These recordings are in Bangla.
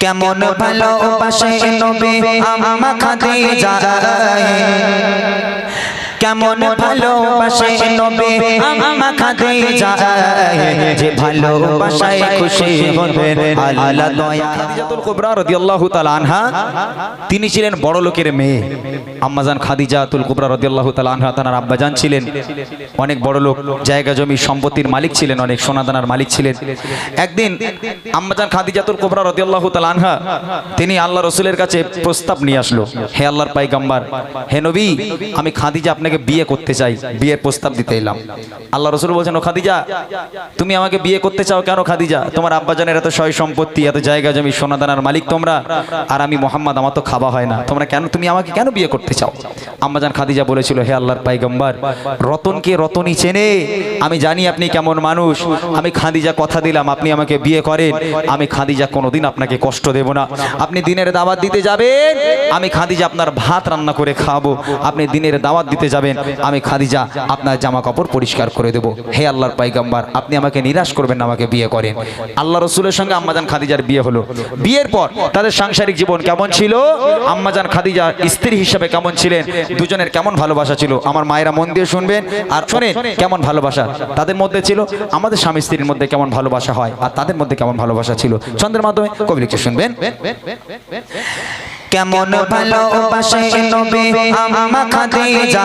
কেমন ভালোবাসে নবী আমা খাদিজা। কেমন ভালোবাসে নবী? আমা খাদিজা যে ভালোবাসায় খুশি হবেন। আল্লাহ দয়া। খাদিজাতুল কুবরা রাদিয়াল্লাহু তাআলা আনহা তিনি ছিলেন বড় লোকের মেয়ে। আম্মাজান খাদিজাতুল কুবরা রাদিয়াল্লাহু তাআলা আনহা তার আব্বাজান ছিলেন। অনেক বড় লোক জায়গা জমি সম্পত্তির মালিক ছিলেন অনেক সোনাদানার মালিক ছিলেন। একদিন আম্মাজান খাদিজাতুল কুবরা রাদিয়াল্লাহু তাআলা আনহা তিনি আল্লাহ রাসূলের কাছে প্রস্তাব নিয়ে আসলো। হে আল্লাহর পয়গম্বর হে নবী আমি খাদিজা আপনাকে বিয়ে করতে চাই, বিয়ের প্রস্তাব দিতে এলাম। আল্লাহ রসুল বলছেন, ও খাদিজা, তুমি আমাকে বিয়ে করতে চাও কেন খাদিজা? তোমার আব্বাজানের এত সয় সম্পত্তি, এত জায়গা জমি, সোনাদানার মালিক তোমরা, আর আমি মোহাম্মদ, আমার তো খাওয়া হয় না। তোমরা কেন, তুমি আমাকে কেন বিয়ে করতে চাও? আম্মাজান খাদিজা বলেছিল, হে আল্লাহর পাইগম্বার, রতনকে রতনই চেনে। আমি জানি আপনি কেমন মানুষ। আমি খাদিজা কথা দিলাম, আপনি আমাকে বিয়ে করেন। আমি খাদিজা কোনোদিন আপনাকে কষ্ট দেব না। আপনি দিনের দাওয়াত দিতে যাবেন, আমি খাদিজা আপনার ভাত রান্না করে খাব আপনি দিনের দাওয়াত দিতে যাবেন, আমি খাদিজা আপনার জামা কাপড় পরিষ্কার করে দেবো। হে আল্লাহর পাইগাম্বার আপনি আমাকে নিরাশ করবেন আমাকে বিয়ে করেন। আল্লাহ রসুলের সঙ্গে আম্মাজান খাদিজার বিয়ে হলো। বিয়ের পর তাদের সাংসারিক জীবন কেমন ছিল? আম্মাজান খাদিজা স্ত্রী হিসেবে কেমন ছিলেন? দুজনের কেমন ভালোবাসা ছিল? আমার মায়েরা মন দিয়ে শুনবেন আর শোনেন কেমন ভালোবাসা তাদের মধ্যে ছিল। আমাদের স্বামী স্ত্রীর মধ্যে কেমন ভালোবাসা হয় আর তাদের মধ্যে কেমন ভালোবাসা ছিল? ছন্দের মাধ্যমে কবি লিখছে, শুনবেন। কেমন ভালোবাসে নবী আমা খাদিজা?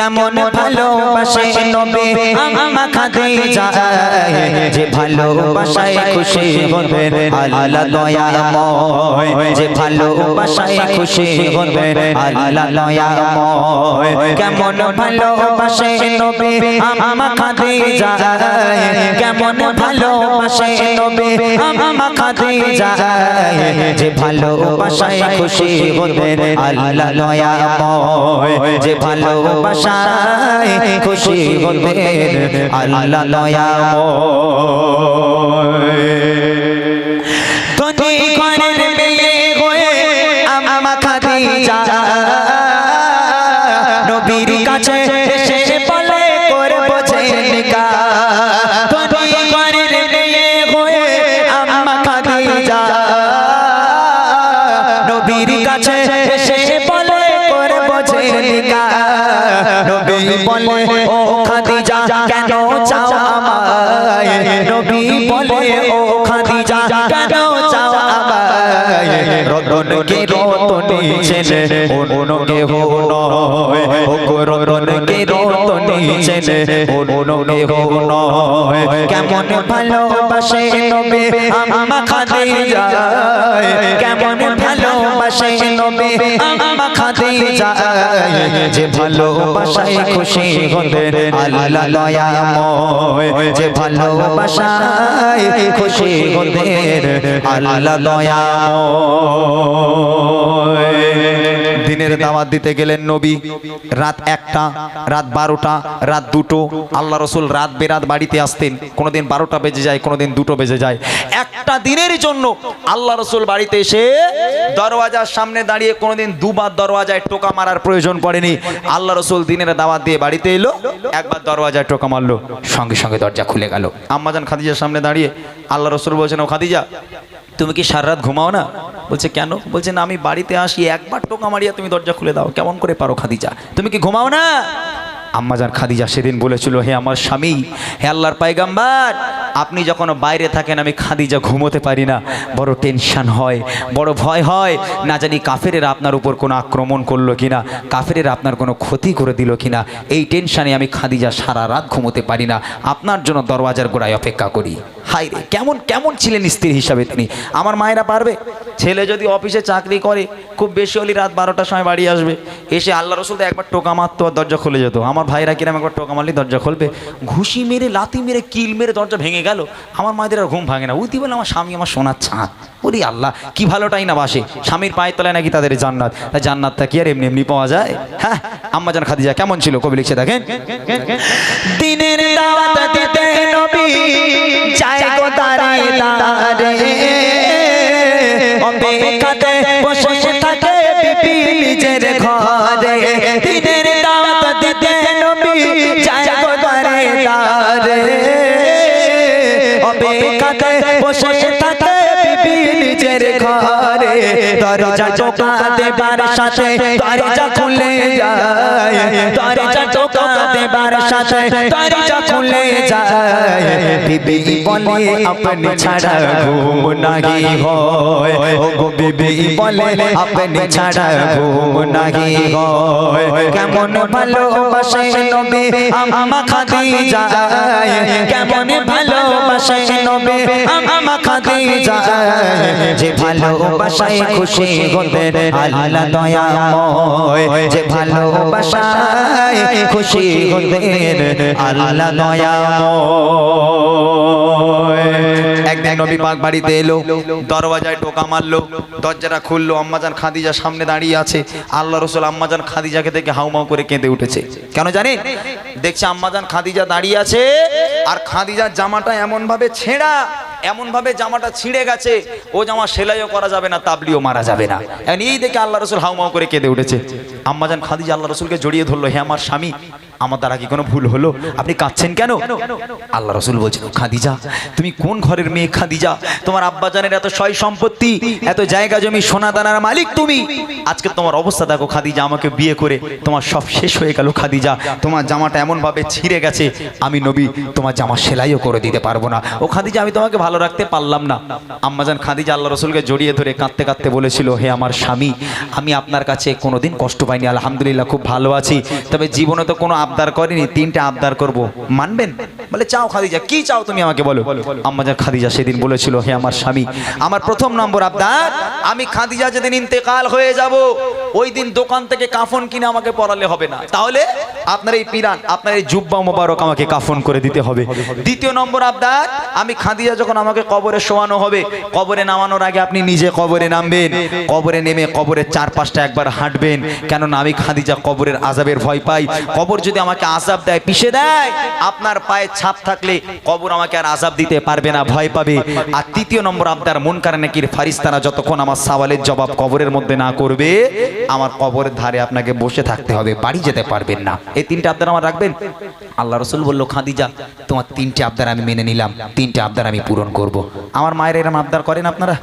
কেমন ভালোবাসে নবী? আমা খাদিজা যে ভালোবাসায় খুশি হবেন আল্লাহ দয়াময় যে ভালোবাসায় খুশি হবেন আল্লাহ দয়াময় কেমন ভালোবাসে নবী? আমা খাদিজা কেমন ভালোবাসে নবী? আমা খাদিজা যে ভালোবাসায় খুশি হবেন আল্লাহ দয়াময় যে ভালোবাসায় খুশি হবেন আল্লাহ দয়াময়। রতন ছেলে অন্য কে হো নয় কেমন ভালোবাসে নবী আমা খাদিজা কেমন ভালোবাসে নবী আমা খাদিজা যে ভালোবাসায় খুশি হতেন আল্লাহ দয়াময় যে ভালোবাসায় খুশি হতেন আল্লাহ দয়াময় দিনের দাওয়াত দিতে গেলেন নবী। রাত একটা রাত বারোটা রাত দুটো। আল্লাহ রসুল রাত বেরাত বাড়িতে আসতেন। কোনোদিন বারোটা বেজে যায় কোনোদিন দুটো বেজে যায়। একটা দিনের জন্য আল্লাহ রসুল বাড়িতে এসে দরওয়াজার সামনে দাঁড়িয়ে কোনোদিন দুবার দরওয়াজায় টোকা মারার প্রয়োজন পড়েনি। আল্লাহ রসুল দিনের দাওয়াত দিয়ে বাড়িতে এলো একবার দরওয়াজায় টোকা মারলো সঙ্গে সঙ্গে দরজা খুলে গেল। আম্মাজান খাদিজার সামনে দাঁড়িয়ে আল্লাহ রসুল বলছেন ও খাদিজা তুমি কি সারা রাত ঘুমাও না? বলছে, কেন? বলছে, না, আমি বাড়িতে আসি, একবার টোকা মারিয়া তুমি দরজা খুলে দাও। কেমন করে পারো খাদিজা? তুমি কি ঘুমাও না? আম্মাজান খাদিজা সেদিন বলেছিল, হে আমার স্বামী, হে আল্লাহর পায়গাম্বার, আপনি যখন বাইরে থাকেন, আমি খাদিজা ঘুমোতে পারি না। বড় টেনশন হয়, বড় ভয় হয়। না জানি কাফেরের আপনার উপর কোনো আক্রমণ করল কিনা, কাফেরের আপনার কোনো ক্ষতি করে দিল কিনা। এই টেনশানে আমি খাদিজা সারা রাত ঘুমোতে পারি না। আপনার জন্য দরওয়াজার গোড়ায় অপেক্ষা করি। হাই রে, কেমন কেমন ছিলেন স্ত্রী হিসাবে তিনি? আমার মায়েরা পারবে? ছেলে যদি অফিসে চাকরি করে, খুব বেশি হলে রাত বারোটার সময় বাড়ি আসবে। এসে আল্লাহ রসুল তো একবার টোকা মারতো আর দরজা খুলে যেত। আমার ভাইরা কিরম একবার টোকা মারলে দরজা খুলবে। ঘুষি মেরে লাতি মেরে, কিল মেরে দরজা ভেঙে গেল। আমার মায়েদের আর ঘুম ভাঙে না। উইতি বলে আমার স্বামী আমার সোনার ছাঁদ ওরে আল্লাহ, কি ভালোটাই না বাসে। স্বামীর পায়ের তলায় নাকি তাদের জান্নাত। তা জান্নাতটা কি আর এমনি এমনি পাওয়া যায়? হ্যাঁ আম্মা জান খাদিজা কেমন ছিল কবি লিখছে দেখেন? দিনের বসে থাকে ঘরে দরজা টোকা দেবার সাথে দরজা খুলে যায়। দরজা টোকা দেবার সাথে দরজা খুলে যায়। বিবি বলে আপনি ছাড়া ঘুম নাহি হয়। ও বিবি বলে আপনি ছাড়া ঘুম নাহি হয়। কেমন ভালোবাসে নবী আমা খাদিজা। কেমন ভালোবাসে নবী আমা খাদিজা। যে ভালোবাসায় খুশি হতে আল্লাহ দয়াময় যে ভালোবাসায় খুশি হতে আল্লাহ দয়াময় একদিন নবী পাক বাড়িতে এলো দরওয়াজায় টোকা মারলো দরজাটা খুললো আম্মাজান খাদিজা সামনে দাঁড়িয়ে আছে। আল্লাহ রসুল আম্মাজান খাদিজাকে দেখে হাউমাউ করে কেঁদে উঠেছে। কেন জানেন? দেখছে আম্মাজান খাদিজা দাঁড়িয়ে আছে আর খাদিজার জামাটা এমন ভাবে ছেঁড়া এমন ভাবে জামাটা ছিঁড়ে গেছে, ও জামা সেলাইও করা যাবে না, তাবলিও মারা যাবে না। এই দেখে আল্লাহ রসুল হাউমাউ করে কেঁদে উঠেছে। আম্মাজান খাদিজা আল্লাহ রসুলকে জড়িয়ে ধরলো, হে আমার স্বামী আমার দ্বারা কি কোনো ভুল হলো? আপনি কাঁদছেন কেন? আল্লাহ রসুল বলছেন খাদিজা তুমি কোন ঘরের মেয়ে খাদিজা তোমার আব্বাজানের এত সয় সম্পত্তি, এত জায়গা জমি সোনা দানার মালিক তুমি। আজকে তোমার অবস্থা দেখো খাদিজা আমাকে বিয়ে করে তোমার সব শেষ হয়ে গেল খাদিজা তোমার জামাটা এমনভাবে ছিঁড়ে গেছে, আমি নবী, তোমার জামা সেলাইও করে দিতে পারব না। ও খাদিজা আমি তোমাকে ভালো রাখতে পারলাম না। আম্মাজান খাদিজা আল্লাহ রসুলকে জড়িয়ে ধরে কাঁদতে কাঁদতে বলেছিল, হে আমার স্বামী, আমি আপনার কাছে কোনোদিন কষ্ট পাইনি, আলহামদুলিল্লাহ, খুব ভালো আছি। তবে জীবনে তো কোনো আবদার করিনি তিনটা আবদার করব। মানবেন? বলে চাও খাদিজা কি চাও তুমি আমাকে বলো? আম্মাজান খাদিজা সেদিন বলেছিল হে আমার স্বামী আমার প্রথম নম্বর আবদার আমি খাদিজা যেদিন ইন্তেকাল হয়ে যাব ওই দিন দোকান থেকে কাফন কিনে আমাকে পরালে হবে না। তাহলে আপনার এই পিরান আপনার এই জুব্বা মোবারক আমাকে কাফন করে দিতে হবে। দ্বিতীয় নম্বর আবদার আমি খাদিজা যখন আমাকে কবরে শোয়ানো হবে কবরে নামানোর আগে আপনি নিজে কবরে নামবেন। কবরে নেমে কবরের চারপাশটা একবার হাঁটবেন। কেননা আমি খাদিজা কবরের আজাবের ভয় পাই। কবর যদি আমাকে আজাব দেয়, পিষে দেয়। আপনার পায়ে ছাপ থাকলে কবর আমাকে আর আজাব দিতে পারবে না, ভয় পাবে। আর তৃতীয় নম্বর, আবদার মন কারে কি ফারিস্তানা যতক্ষণ আমার সওয়ালের জবাব কবরের মধ্যে না করবে, আমার কবরের ধারে আপনাকে বসে থাকতে হবে, বাড়ি যেতে পারবেন না। এই তিনটে আবদার আমার রাখবেন? আল্লাহ রসুল বলল, খাদিজা, তোমার তিনটে আবদার আমি মেনে নিলাম, তিনটে আবদার আমি পূরণ করব। আমার মায়ের এরম আবদার করেন আপনারা?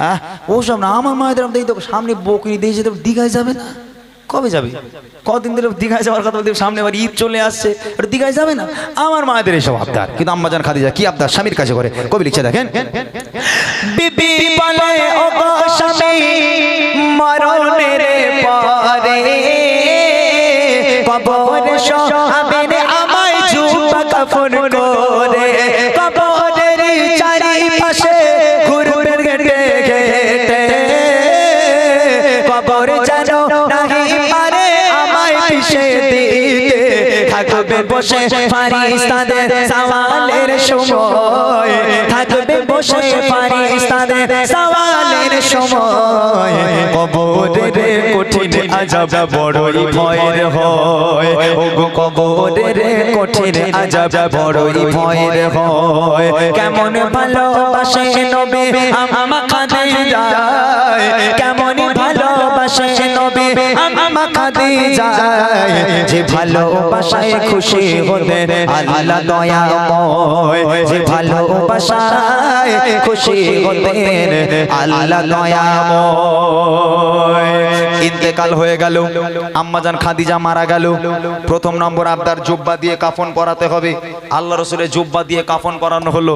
হ্যাঁ ওসব না, আমার মায়ের সামনে বকরি দিয়ে যেতে দীঘায় যাবে না? কবে যাবে? কদিন ধরে দীঘায় যাওয়ার কথা বলতে সামনে আবার ঈদ চলে আসছে। ওটা দীঘায় যাবে না? আমার মায়েদের এসব আবদার। কিন্তু আম্মা জান খাদিজা কি আবদার? স্বামীর কাছে করে। কবি লিখছে, দেখেন। মরণের পরে কবর থাকবে বসে ফারিস্তাদের সওয়ালের সময়। থাকবে বসে ফারিস্তাদের সওয়ালের সময়। কবরের কঠিন আজাব বড়ই ভয়ের হয়। ও কবরের কঠিন আজাব বড়ই ভয়ের হয় কেমন ভালোবাসে নবী আমা কাঁদে যায় কেমন ভালোবাসে নবী আমা কাঁদে যায় যে ভালোবাসায় খুশি হতে আল্লাহ দয়াময় যে ভালোবাসায় খুশি হতে আল্লাহ দয়াময় ইন্তেকাল হয়ে গেল আম্মাজান খাদিজা মারা গেল। প্রথম নম্বর আবদার জুব্বা দিয়ে কাফন পরাতে হবে। আল্লাহ রসুলের জুব্বা দিয়ে কাফন পরানো হলো।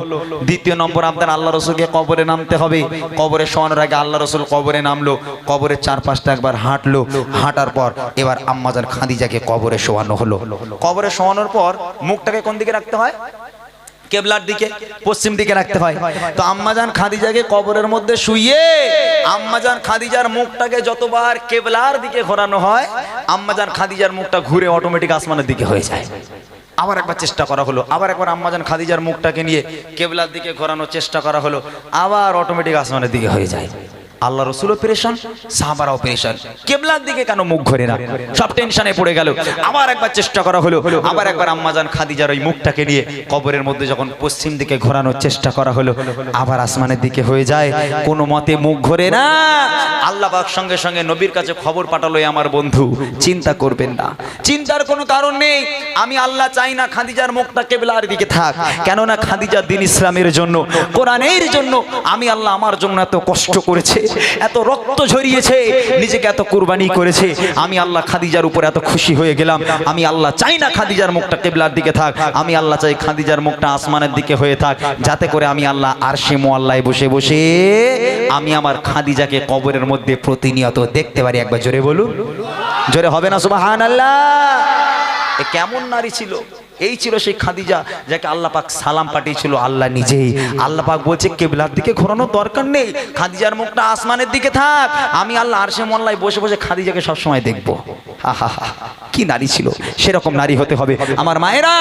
দ্বিতীয় নম্বর আবদার আল্লাহ রসুলকে কবরে নামতে হবে। কবরে শোয়ানোর আগে আল্লাহ রসুল কবরে নামলো। কবরের চারপাশটা একবার হাঁটলো। হাঁটার পর এবার আম্মাজান খাদিজাকে কবরে শোয়ানো হলো। কবরে শোয়ানোর পর মুখটাকে কোন দিকে রাখতে হয়? কেবলার দিকে, পশ্চিম দিকে রাখতে হয়। তো আম্মাজান খাদিজাকে কবরের মধ্যে শুইয়ে আম্মাজান খাদিজার মুখটাকে যতবার কেবলার দিকে ঘোরানো হয় আম্মাজান খাদিজার মুখটা ঘুরে অটোমেটিক আসমানের দিকে হয়ে যায়। আবার একবার চেষ্টা করা হলো, আবার একবার আম্মাজান খাদিজার মুখটাকে নিয়ে কেবলার দিকে ঘোরানোর চেষ্টা করা হলো, আবার অটোমেটিক আসমানের দিকে হয়ে যায়। আল্লাহ রসুলও পেরেশান, সাহাবারাও পেরেশান। কেবলার দিকে কেন মুখ ঘরে না? সব টেনশনে পড়ে গেল। আবার একবার চেষ্টা করা হলো, আবার একবার আম্মাজান খাদিজার ওই মুখটাকে নিয়ে কবরের মধ্যে যখন পশ্চিম দিকে ঘোরানোর চেষ্টা করা হলো, আবার আসমানের দিকে হয়ে যায়। কোনো মতে মুখ ঘোরে না। আল্লাহ পাক সঙ্গে সঙ্গে নবীর কাছে খবর পাঠালো আমার বন্ধু, চিন্তা করবেন না। চিন্তার কোনো কারণ নেই। আমি আল্লাহ চাই না খাদিজার মুখটা কেবলার দিকে থাক। কেননা খাদিজার দিন ইসলামের জন্য, কোরআনের জন্য, আমি আল্লাহ আমার জন্য এত কষ্ট করেছে। এত রক্ত ঝরিয়েছে, নিজেকে এত কুরবানি করেছে। আমি আল্লাহ খাদিজার উপর এত খুশি হয়ে গেলাম। আমি আল্লাহ চাই না খাদিজার মুখটা কেবলার দিকে থাক। আমি আল্লাহ চাই খাদিজার মুখটা আসমানের দিকে হয়ে থাক। যাতে করে আমি আল্লাহ আরশে মোয়াল্লায় বসে বসে আমি আমার খাদিজাকে কবরের মধ্যে প্রতিনিয়ত দেখতে পারি। একবার জোরে বলুন। জোরে হবে না সুবাহান আল্লাহ এ কেমন নারী ছিল? এই ছিল সেই খাদিজা যাকে আল্লাহ পাক সালাম পাঠিয়েছিল আল্লাহ নিজেই। আল্লাহ পাক বলছে, কেবলার দিকে ঘোরানোর দরকার নেই, খাদিজার মুখটা আসমানের দিকে থাক। আমি আল্লাহ আরশে মোল্লায় বসে বসে খাদিজাকে সবসময় দেখব। কি নারী ছিল? সেরকম নারী হতে হবে। আমার মায়েরা,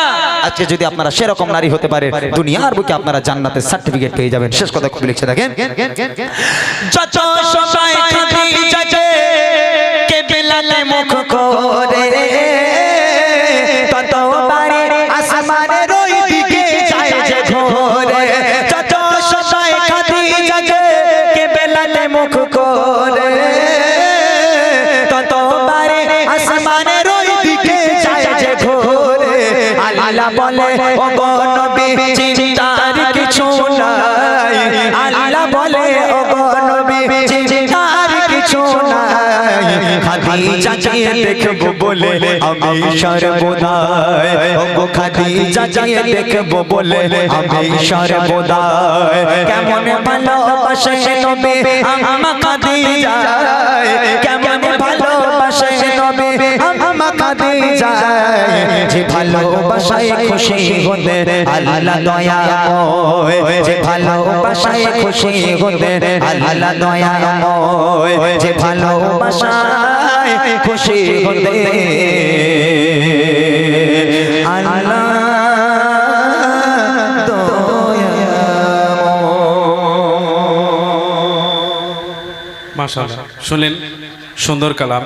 আজকে যদি আপনারা সেরকম নারী হতে পারে, দুনিয়ার বুকে আপনারা জান্নাতের সার্টিফিকেট পেয়ে যাবেন। শেষ কথা খুব লিখছে, দেখেন। মুখ বলে ও গো নবী, চিন্তার কিছু নাই। আল্লাহ বলে ও গো নবী, চিন্তার কিছু নাই। খাদিজা জিয়ে দেখব বলে আমি সর্বদাই। ও গো খাদিজা জিয়ে দেখব বলে আমি সর্বদাই। কেমন ভালোবাসে নবী আমা খাদিজা কেমন ভালোবাসে নবী যে ভালোবাসায় খুশি হতে আল্লাহ দয়াময় যে ভালোবাসায় খুশি হতে আল্লাহ দয়াময় যে ভালোবাসায় খুশি হতে আল্লাহ মাশাআল্লাহ। শুনলেন সুন্দর কালাম।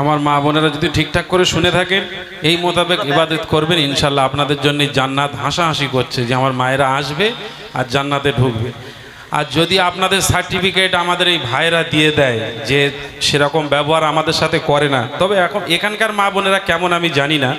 আমার মা বোনেরা যদি ঠিকঠাক করে শুনে থাকেন, এই মোতাবেক ইবাদত করবেন ইনশাল্লাহ আপনাদের জন্য জান্নাত হাসাহাসি করছে যে আমার মায়েরা আসবে আর জান্নাতে ঢুকবে। আর যদি আপনাদের সার্টিফিকেট আমাদের এই ভাইরা দিয়ে দেয় যে সেরকম ব্যবহার আমাদের সাথে করে না, তবে এখন এখানকার মা বোনেরা কেমন আমি জানি না